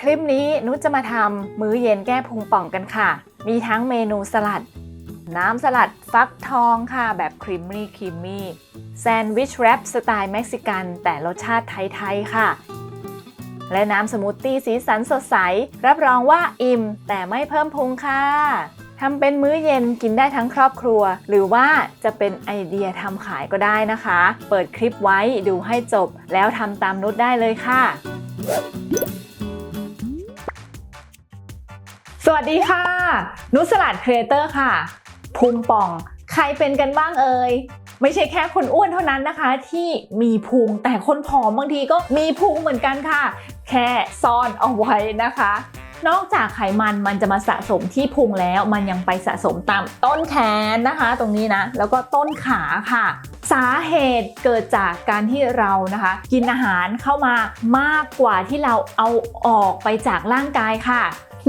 คลิปนี้นุชจะมาทำมื้อเย็นแก้พุงป่องกันค่ะ มีทั้งเมนูสลัด น้ำสลัดฟักทองค่ะ แบบครีมมี่ครีมมี่แซนด์วิชแรปสไตล์เม็กซิกัน แต่รสชาติไทยๆค่ะ และน้ำสมูทตี้สีสันสดใส รับรองว่าอิ่ม แต่ไม่เพิ่มพุงค่ะทำเป็นมื้อเย็นกินได้ทั้งครอบครัว หรือว่าจะเป็นไอเดียทำขายก็ได้นะคะ เปิดคลิปไว้ดูให้จบ แล้วทำตามนุชได้เลยค่ะ วัสดีค่ะ นุสลัดครีเอเตอร์ค่ะพุงป่อง ใครเป็นกันบ้างเอ่ย ไม่ใช่แค่คนอ้วนเท่านั้นนะคะ ที่มีพุงแต่คนผอมบางทีก็มีพุงเหมือนกันค่ะ แค่ซ่อนเอาไว้นะคะ นอกจากไขมันมันจะมาสะสมที่พุงแล้วมันยังไปสะสมตามต้นแขนนะคะ ตรงนี้นะ แล้วก็ต้นขาค่ะ สาเหตุเกิดจากการที่เรานะคะ กินอาหารเข้ามามากกว่าที่เราเอาออกไปจากร่างกายค่ะ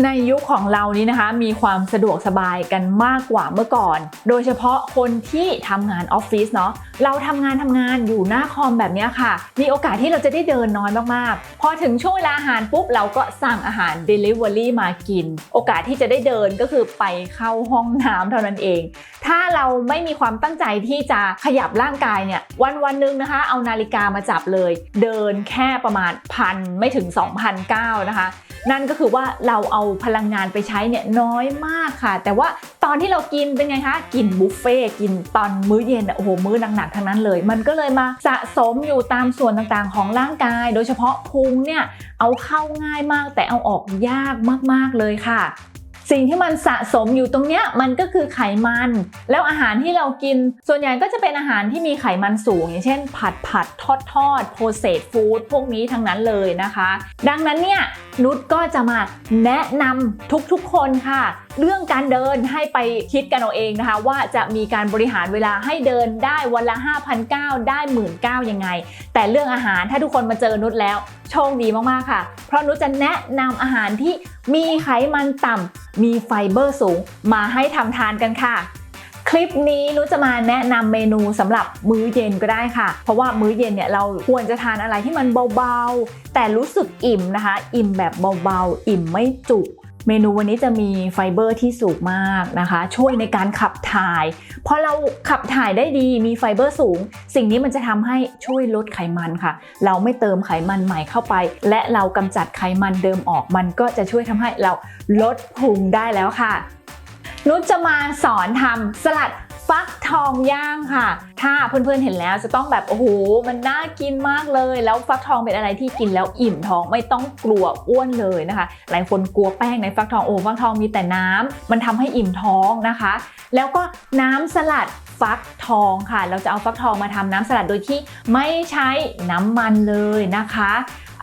ในยุคของเรานี้นะคะ มีความสะดวกสบายกันมากกว่าเมื่อก่อน โดยเฉพาะคนที่ทำงานออฟฟิศเนาะเราทำงานทำงานอยู่หน้าคอมแบบนี้ค่ะ มีโอกาสที่เราจะได้เดินน้อยมากๆ พอถึงช่วงเวลาอาหารปุ๊บ เราก็สั่งอาหาร Delivery มากิน โอกาสที่จะได้เดินก็คือไปเข้าห้องน้ำเท่านั้นเอง ถ้าเราไม่มีความตั้งใจที่จะขยับร่างกายเนี่ยวันวันหนึ่งนะคะ เอานาฬิกามาจับเลย เดินแค่ประมาณพันไม่ถึง2,009นะคะ นั่นก็คือว่าเราเอาพลังงานไปใช้เนี่ยน้อยมากค่ะ แต่ว่าตอนที่เรากินเป็นไงคะกินบุฟเฟ่กินตอนมื้อเย็นโอ้โหมื้อหนักๆทั้งนั้นเลย มันก็เลยมาสะสมอยู่ตามส่วนต่างๆ ของร่างกาย โดยเฉพาะพุงเนี่ยเอาเข้าง่ายมาก แต่เอาออกยากมากๆเลยค่ะสิ่งที่มันสะสมอยู่ตรงเนี้ยมันก็คือไขมัน แล้วอาหารที่เรากิน ส่วนใหญ่ก็จะเป็นอาหารที่มีไขมันสูง อย่างเช่น ผัดผัดทอดทอดโพเซตฟู้ดพวกนี้ทั้งนั้นเลยนะคะ ดังนั้นเนี่ยนุชก็จะมาแนะนำทุกๆคนค่ะ เรื่องการเดินให้ไปคิดกันเอาเองนะคะ ว่าจะมีการบริหารเวลาให้เดินได้วันละ5,900ได้ 19,000ยังไง แต่เรื่องอาหารถ้าทุกคนมาเจอนุชแล้วโชคดีมากๆค่ะ เพราะนุชจะแนะนำอาหารที่มีไขมันต่ำมีไฟเบอร์สูง มาให้ทำทานกันค่ะ คลิปนี้นุจะมาแนะนำเมนูสำหรับมื้อเย็นก็ได้ค่ะ เพราะว่ามื้อเย็นเนี่ยเราควรจะทานอะไรที่มันเบาๆ แต่รู้สึกอิ่มนะคะ อิ่มแบบเบาๆ อิ่มไม่จุกเมนูวันนี้จะมีไฟเบอร์ที่สูงมากนะคะ ช่วยในการขับถ่ายพอเราขับถ่ายได้ดีมีไฟเบอร์สูง สิ่งนี้มันจะทำให้ช่วยลดไขมันค่ะ เราไม่เติมไขมันใหม่เข้าไป และเรากำจัดไขมันเดิมออกมันก็จะช่วยทำให้เราลดพุงได้แล้วค่ะ นุชจะมาสอนทำสลัดฟักทองย่างค่ะ ถ้าเพื่อนๆเห็นแล้วจะต้องแบบโอ้โหมันน่ากินมากเลย แล้วฟักทองเป็นอะไรที่กินแล้วอิ่มท้องไม่ต้องกลัวอ้วนเลยนะคะ หลายคนกลัวแป้งในฟักทองโอ้ฟักทองมีแต่น้ำมันทำให้อิ่มท้องนะคะ แล้วก็น้ำสลัดฟักทองค่ะ เราจะเอาฟักทองมาทำน้ำสลัดโดยที่ไม่ใช้น้ำมันเลยนะคะ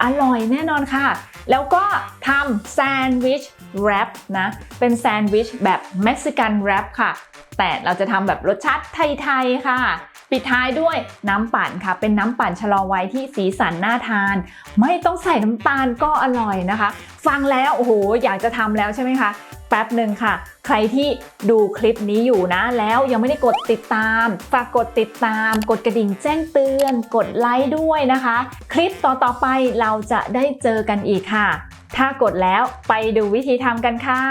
อร่อยแน่นอนค่ะ แล้วก็ทำแซนด์วิช แรปนะ เป็นแซนด์วิชแบบเม็กซิกันแรปค่ะ แต่เราจะทำแบบรสชาติไทยๆค่ะ ปิดท้ายด้วยน้ำปั่นค่ะ เป็นน้ำปั่นชะลอวัยที่สีสันน่าทาน ไม่ต้องใส่น้ำตาลก็อร่อยนะคะ ฟังแล้วโอ้โหอยากจะทำแล้วใช่ไหมคะแป๊บหนึ่งค่ะ ใครที่ดูคลิปนี้อยู่นะ แล้วยังไม่ได้กดติดตาม ฝากกดติดตาม กดกระดิ่งแจ้งเตือน กดไลค์ด้วยนะคะ คลิปต่อๆไปเราจะได้เจอกันอีกค่ะ ถ้ากดแล้วไปดูวิธีทำกันค่ะ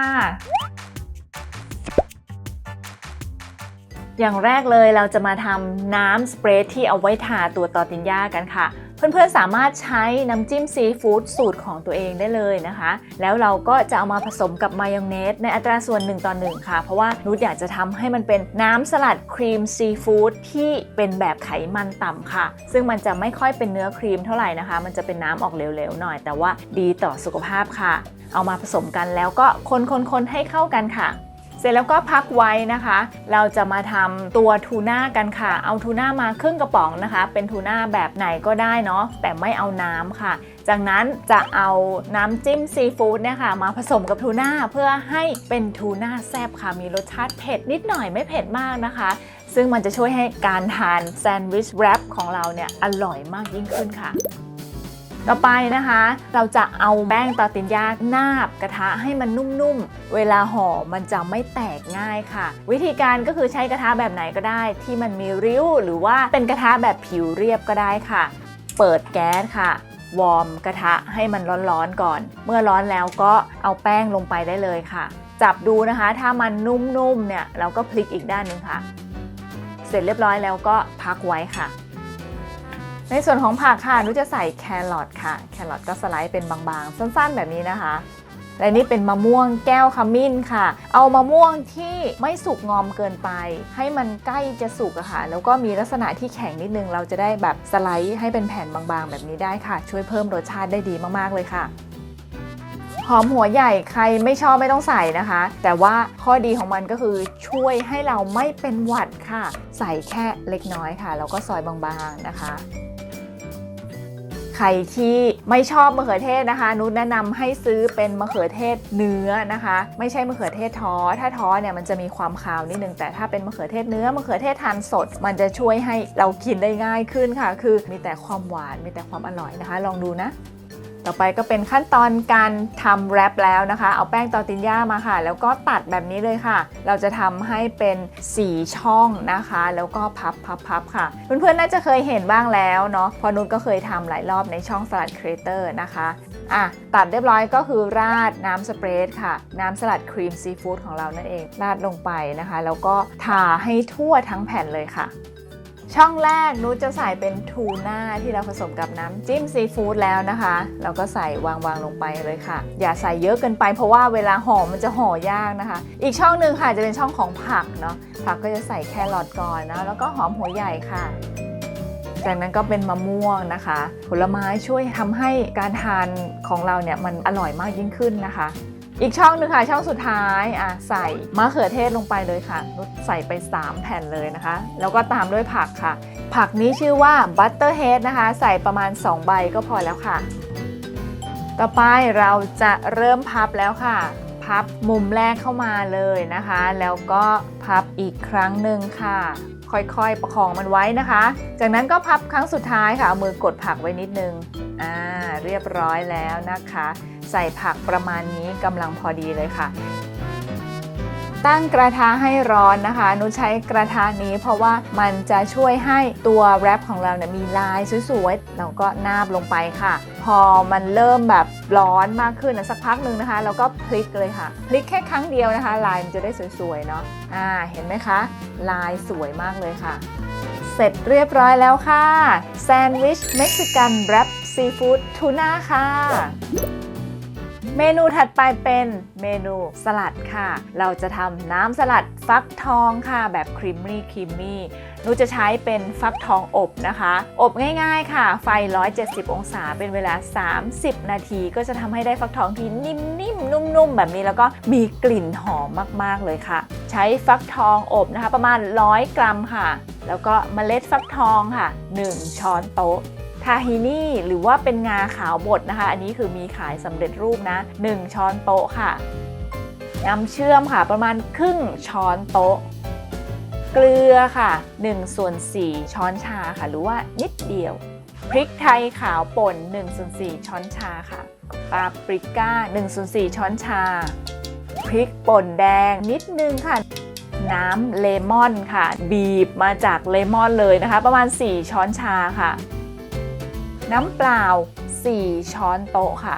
อย่างแรกเลยเราจะมาทำน้ำสเปรย์ที่เอาไว้ทาตัวตอตินย่ากันค่ะ เพื่อนๆสามารถใช้น้ำจิ้มซีฟู้ดสูตรของตัวเองได้เลยนะคะ แล้วเราก็จะเอามาผสมกับมายองเนสในอัตราส่วน1ต่อ1ค่ะ เพราะว่านุชอยากจะทำให้มันเป็นน้ำสลัดครีมซีฟู้ดที่เป็นแบบไขมันต่ำค่ะ ซึ่งมันจะไม่ค่อยเป็นเนื้อครีมเท่าไหร่นะคะ มันจะเป็นน้ำออกเหลวๆหน่อย แต่ว่าดีต่อสุขภาพค่ะ เอามาผสมกันแล้วก็คนๆๆให้เข้ากันค่ะ ร็จแล้วก็พักไว้นะคะ เราจะมาทำตัวทูน่ากันค่ะ เอาทูน่ามาครึ่งกระป๋องนะคะ เป็นทูน่าแบบไหนก็ได้เนาะ แต่ไม่เอาน้ำค่ะ จากนั้นจะเอาน้ำจิ้มซีฟู้ดเนี่ยค่ะ มาผสมกับทูน่าเพื่อให้เป็นทูน่าแซ่บค่ะ มีรสชาติเผ็ดนิดหน่อยไม่เผ็ดมากนะคะ ซึ่งมันจะช่วยให้การทานแซนด์วิชแรปของเราเนี่ยอร่อยมากยิ่งขึ้นค่ะ ต่อไปนะคะ เราจะเอาแป้งตอตินยานาบกระทะให้มันนุ่มๆ เวลาห่อมันจะไม่แตกง่ายค่ะ วิธีการก็คือใช้กระทะแบบไหนก็ได้ ที่มันมีริ้ว หรือว่าเป็นกระทะแบบผิวเรียบก็ได้ค่ะ เปิดแก๊สค่ะวอร์มกระทะให้มันร้อนๆก่อน เมื่อร้อนแล้วก็เอาแป้งลงไปได้เลยค่ะ จับดูนะคะ ถ้ามันนุ่มๆเนี่ยเราก็พลิกอีกด้านหนึ่งค่ะ เสร็จเรียบร้อยแล้วก็พักไว้ค่ะ ในส่วนของผักค่ะนุจะใส่แครอทค่ะ แครอทก็สไลด์เป็นบางๆ สั้นๆ แบบนี้นะคะ และนี่เป็นมะม่วงแก้วขมิ้นค่ะ เอามะม่วงที่ไม่สุกงอมเกินไป ให้มันใกล้จะสุกอะค่ะ แล้วก็มีลักษณะที่แข็งนิดนึง เราจะได้แบบสไลด์ให้เป็นแผ่นบางๆ แบบนี้ได้ค่ะ ช่วยเพิ่มรสชาติได้ดีมากๆ เลยค่ะหอมหัวใหญ่ใครไม่ชอบไม่ต้องใส่นะคะ แต่ว่าข้อดีของมันก็คือช่วยให้เราไม่เป็นหวัดค่ะ ใส่แค่เล็กน้อยค่ะ แล้วก็ซอยบางๆนะคะ ใครที่ไม่ชอบมะเขือเทศนะคะ นุชแนะนำให้ซื้อเป็นมะเขือเทศเนื้อนะคะ ไม่ใช่มะเขือเทศท้อ ถ้าท้อเนี่ยมันจะมีความคาวนิดนึง แต่ถ้าเป็นมะเขือเทศเนื้อมะเขือเทศทานสด มันจะช่วยให้เรากินได้ง่ายขึ้นค่ะ คือมีแต่ความหวานมีแต่ความอร่อยนะคะ ลองดูนะ ต่อไปก็เป็นขั้นตอนการทำแรปแล้วนะคะ เอาแป้งตอร์ตินย่ามาค่ะ แล้วก็ตัดแบบนี้เลยค่ะ เราจะทำให้เป็นสีช่องนะคะ แล้วก็พับพับพับค่ะ เพื่อนๆน่าจะเคยเห็นบ้างแล้วเนาะพอนุชก็เคยทำหลายรอบในช่องสลัดครีเอเตอร์นะคะอะตัดเรียบร้อยก็คือราดน้ำสเปรดค่ะ น้ำสลัดครีมซีฟู้ดของเรานั่นเอง ราดลงไปนะคะ แล้วก็ทาให้ทั่วทั้งแผ่นเลยค่ะ ช่องแรกนุชจะใส่เป็นทูน่าที่เราผสมกับน้ำจิ้มซีฟู้ดแล้วนะคะ เราก็ใส่วางวางลงไปเลยค่ะ อย่าใส่เยอะเกินไปเพราะว่าเวลาห่อมันจะห่อยากนะคะ อีกช่องหนึ่งค่ะจะเป็นช่องของผักเนาะผักก็จะใส่แครอทก่อนนะแล้วก็หอมหัวใหญ่ค่ะจากนั้นก็เป็นมะม่วงนะคะ ผลไม้ช่วยทำให้การทานของเราเนี่ยมันอร่อยมากยิ่งขึ้นนะคะ อีกช่องหนึ่งค่ะช่องสุดท้ายอะใส่มะเขือเทศลงไปเลยค่ะ ใส่ไป 3 แผ่นเลยนะคะ แล้วก็ตามด้วยผักค่ะ ผักนี้ชื่อว่าบัตเตอร์เฮดนะคะ ใส่ประมาณ 2 ใบก็พอแล้วค่ะ ต่อไปเราจะเริ่มพับแล้วค่ะ พับมุมแรกเข้ามาเลยนะคะ แล้วก็พับอีกครั้งหนึ่งค่ะ ค่อยๆ ประคองมันไว้นะคะ จากนั้นก็พับครั้งสุดท้ายค่ะ เอามือกดผักไว้นิดนึง อ่า เรียบร้อยแล้วนะคะ ใส่ผักประมาณนี้กำลังพอดีเลยค่ะ ตั้งกระทะให้ร้อนนะคะ นุชใช้กระทะนี้เพราะว่ามันจะช่วยให้ตัวแรปของเราเนี่ยมีลายสวยๆเราก็นาบลงไปค่ะ พอมันเริ่มแบบร้อนมากขึ้นนะสักพักหนึ่งนะคะเราก็พลิกเลยค่ะ พลิกแค่ครั้งเดียวนะคะ ลายมันจะได้สวยๆเนาะอ่าเห็นไหมคะ ลายสวยมากเลยค่ะ เสร็จเรียบร้อยแล้วค่ะแซนด์วิชเม็กซิกันแรปซีฟู้ดทูน่าค่ะ เมนูถัดไปเป็นเมนูสลัดค่ะ เราจะทำน้ำสลัดฟักทองค่ะ แบบครีมมี่ครีมมี่นูจะใช้เป็นฟักทองอบนะคะ อบง่ายๆค่ะ ไฟ 170 องศาเป็นเวลา 30 นาที ก็จะทำให้ได้ฟักทองที่นิ่มๆ นุ่มๆ แบบนี้แล้วก็มีกลิ่นหอมมากๆเลยค่ะ ใช้ฟักทองอบนะคะ ประมาณ 100 กรัมค่ะ แล้วก็เมล็ดฟักทองค่ะ 1 ช้อนโต๊ะ ทาฮินี่ หรือว่าเป็นงาขาวบดนะคะ อันนี้คือมีขายสำเร็จรูปนะ 1 ช้อนโต๊ะค่ะ น้ำเชื่อมค่ะประมาณครึ่งช้อนโต๊ะ เกลือค่ะ1ส่วน4ช้อนชาค่ะ หรือว่านิดเดียว พริกไทยขาวป่น1ส่วน4ช้อนชาค่ะปาปริก้า1ส่วน4ช้อนชา พริกป่นแดงนิดนึงค่ะน้ำเลมอนค่ะ บีบมาจากเลมอนเลยนะคะ ประมาณ 4 ช้อนชาค่ะ น้ำเปล่า 4 ช้อนโต๊ะค่ะ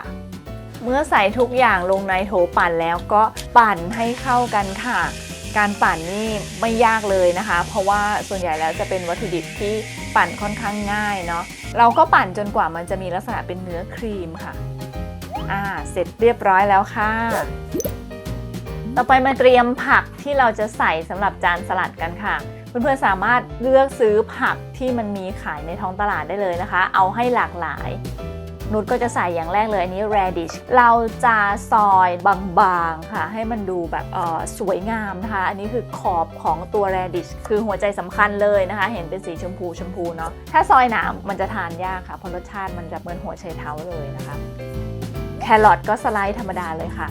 เมื่อใส่ทุกอย่างลงในโถปั่นแล้วก็ปั่นให้เข้ากันค่ะ การปั่นนี่ไม่ยากเลยนะคะ เพราะว่าส่วนใหญ่แล้วจะเป็นวัตถุดิบที่ปั่นค่อนข้างง่ายเนาะ เราก็ปั่นจนกว่ามันจะมีลักษณะเป็นเนื้อครีมค่ะ อ่า เสร็จเรียบร้อยแล้วค่ะ ต่อไปมาเตรียมผักที่เราจะใส่สำหรับจานสลัดกันค่ะ เพื่อนๆสามารถเลือกซื้อผักที่มันมีขายในท้องตลาดได้เลยนะคะ เอาให้หลากหลายนุชก็จะใส่อย่างแรกเลยอันนี้ radish เราจะซอยบางๆค่ะ ให้มันดูแบบสวยงามนะคะ อันนี้คือขอบของตัว radish คือหัวใจสำคัญเลยนะคะ เห็นเป็นสีชมพูชมพูเนาะถ้าซอยหนามันจะทานยากค่ะ เพราะรสชาติมันจะเหมือนหัวไชเท้าเลยนะคะ แครอทก็สไลด์ธรรมดาเลยค่ะ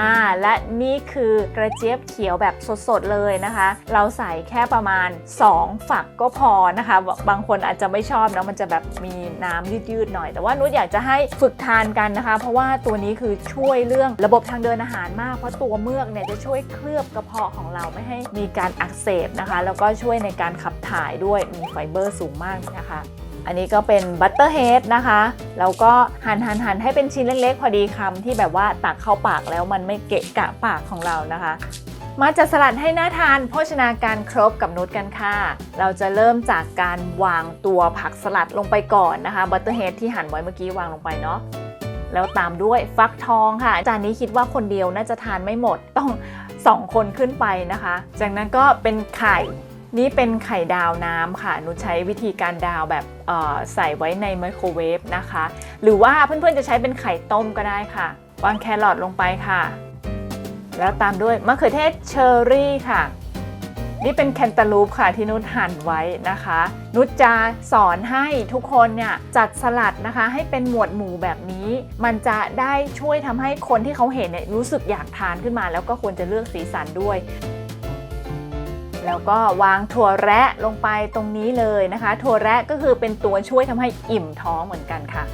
อ่าและนี่คือกระเจี๊ยบเขียวแบบสดๆเลยนะคะ เราใส่แค่ประมาณ 2 ฝักก็พอนะคะ บางคนอาจจะไม่ชอบนะมันจะแบบมีน้ำยืดๆหน่อย แต่ว่านุชอยากจะให้ฝึกทานกันนะคะ เพราะว่าตัวนี้คือช่วยเรื่องระบบทางเดินอาหารมาก เพราะตัวเมือกเนี่ยจะช่วยเคลือบกระเพาะของเราไม่ให้มีการอักเสบนะคะ แล้วก็ช่วยในการขับถ่ายด้วยมีไฟเบอร์สูงมากนะคะ อันนี้ก็เป็นบัตเตอร์เฮดนะคะ แล้วก็หั่นหั่นหั่นให้เป็นชิ้นเล็กๆ พอดีคำที่แบบว่าตักเข้าปากแล้วมันไม่เกะกะปากของเรานะคะ มาจัดสลัดให้น่าทานโภชนาการครบกับนุชกันค่ะ เราจะเริ่มจากการวางตัวผักสลัดลงไปก่อนนะคะบัตเตอร์เฮดที่หั่นไว้เมื่อกี้วางลงไปเนาะแล้วตามด้วยฟักทองค่ะจานนี้คิดว่าคนเดียวน่าจะทานไม่หมดต้อง 2 คนขึ้นไปนะคะ จากนั้นก็เป็นไข่ นี่เป็นไข่ดาวน้ำค่ะหนูใช้วิธีการดาวแบบใส่ไว้ในไมโครเวฟนะคะ หรือว่าเพื่อนๆจะใช้เป็นไข่ต้มก็ได้ค่ะ วางแครอทลงไปค่ะ แล้วตามด้วยมะเขือเทศเชอร์รี่ค่ะ นี่เป็นแคนตาลูปค่ะที่นุชหั่นไว้นะคะ นุชจะสอนให้ทุกคนเนี่ยจัดสลัดนะคะ ให้เป็นหมวดหมู่แบบนี้ มันจะได้ช่วยทำให้คนที่เขาเห็นเนี่ยรู้สึกอยากทานขึ้นมา แล้วก็ควรจะเลือกสีสันด้วย แล้วก็วางถั่วแระลงไปตรงนี้เลยนะคะ ถั่วแระก็คือเป็นตัวช่วยทำให้อิ่มท้องเหมือนกันค่ะ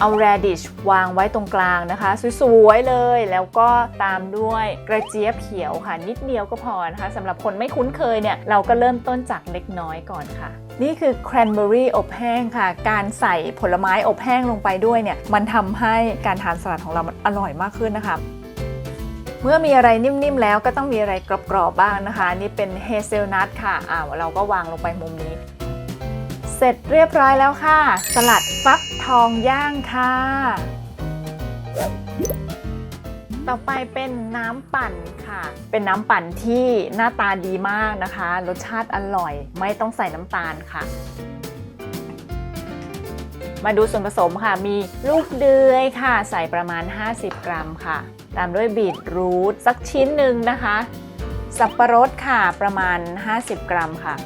เอา radish วางไว้ตรงกลางนะคะ สวยๆเลย แล้วก็ตามด้วยกระเจี๊ยบเขียวค่ะ นิดเดียวก็พอนะคะสำหรับคนไม่คุ้นเคยเนี่ยเราก็เริ่มต้นจากเล็กน้อยก่อนค่ะนี่คือ cranberry อบแห้งค่ะ การใส่ผลไม้อบแห้งลงไปด้วยเนี่ย มันทำให้การทานสลัดของเรามันอร่อยมากขึ้นนะคะ เมื่อมีอะไรนิ่มๆแล้วก็ต้องมีอะไรกรอบๆบ้างนะคะ นี่เป็นเฮเซลนัทค่ะอ่าเราก็วางลงไปมุมนี้ เสร็จเรียบร้อยแล้วค่ะ สลัดฟักทองย่างค่ะ ต่อไปเป็นน้ำปั่นค่ะ เป็นน้ำปั่นที่หน้าตาดีมากนะคะ รสชาติอร่อย ไม่ต้องใส่น้ำตาลค่ะมาดูส่วนผสมค่ะ มีลูกเดือยค่ะ ใส่ประมาณ 50 กรัมค่ะ ตามด้วยบีทรูทสักชิ้นหนึ่งนะคะ สับปะรดค่ะประมาณ 50 กรัมค่ะ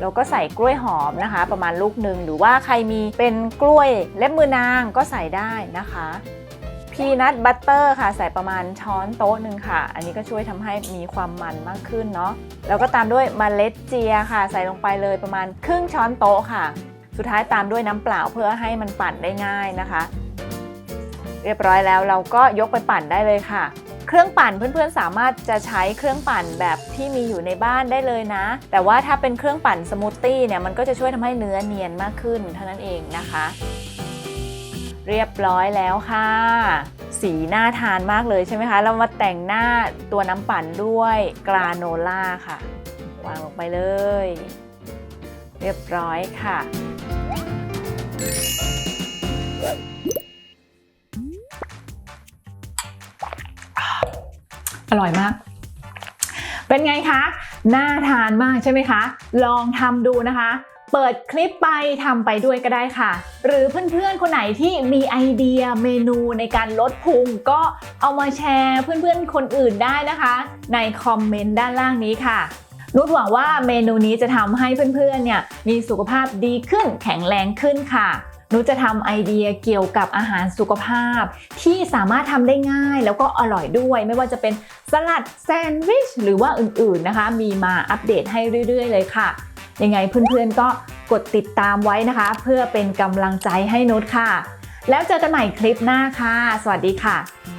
แล้วก็ใส่กล้วยหอมนะคะ ประมาณลูกหนึ่งหรือว่าใครมีเป็นกล้วยเล็บมือนางก็ใส่ได้นะคะพีนัทบัตเตอร์ค่ะ ใส่ประมาณช้อนโต๊ะหนึ่งค่ะ อันนี้ก็ช่วยทำให้มีความมันมากขึ้นเนาะแล้วก็ตามด้วยเมล็ดเจียค่ะ ใส่ลงไปเลยประมาณครึ่งช้อนโต๊ะค่ะ สุดท้ายตามด้วยน้ำเปล่าเพื่อให้มันปั่นได้ง่ายนะคะ รียบร้อยแล้วเราก็ยกไปปั่นได้เลยค่ะ เครื่องปั่นเพื่อนๆสามารถจะใช้เครื่องปั่นแบบที่มีอยู่ในบ้านได้เลยนะ แต่ว่าถ้าเป็นเครื่องปั่นสมูทตี้เนี่ยมันก็จะช่วยทำให้เนื้อเนียนมากขึ้นเท่านั้นเองนะคะ เรียบร้อยแล้วค่ะ สีน่าทานมากเลยใช่ไหมคะ เรามาแต่งหน้าตัวน้ำปั่นด้วยกราโนล่าค่ะ วางลงไปเลย เรียบร้อยค่ะ อร่อยมาก เป็นไงคะ น่าทานมากใช่ไหมคะ ลองทำดูนะคะ เปิดคลิปไปทำไปด้วยก็ได้ค่ะ หรือเพื่อนๆคนไหนที่มีไอเดียเมนูในการลดพุงก็เอามาแชร์เพื่อนๆคนอื่นได้นะคะ ในคอมเมนต์ด้านล่างนี้ค่ะนุชหวังว่าเมนูนี้จะทำให้เพื่อนๆเนี่ยมีสุขภาพดีขึ้นแข็งแรงขึ้นค่ะ นุจะทำไอเดียเกี่ยวกับอาหารสุขภาพ ที่สามารถทำได้ง่ายแล้วก็อร่อยด้วย ไม่ว่าจะเป็นสลัดแซนด์วิชหรือว่าอื่นๆนะคะ มีมาอัปเดตให้เรื่อย ๆ เลยค่ะ ยังไงเพื่อนๆก็กดติดตามไว้นะคะ เพื่อเป็นกำลังใจให้นุชค่ะ แล้วเจอกันใหม่คลิปหน้าค่ะ สวัสดีค่ะ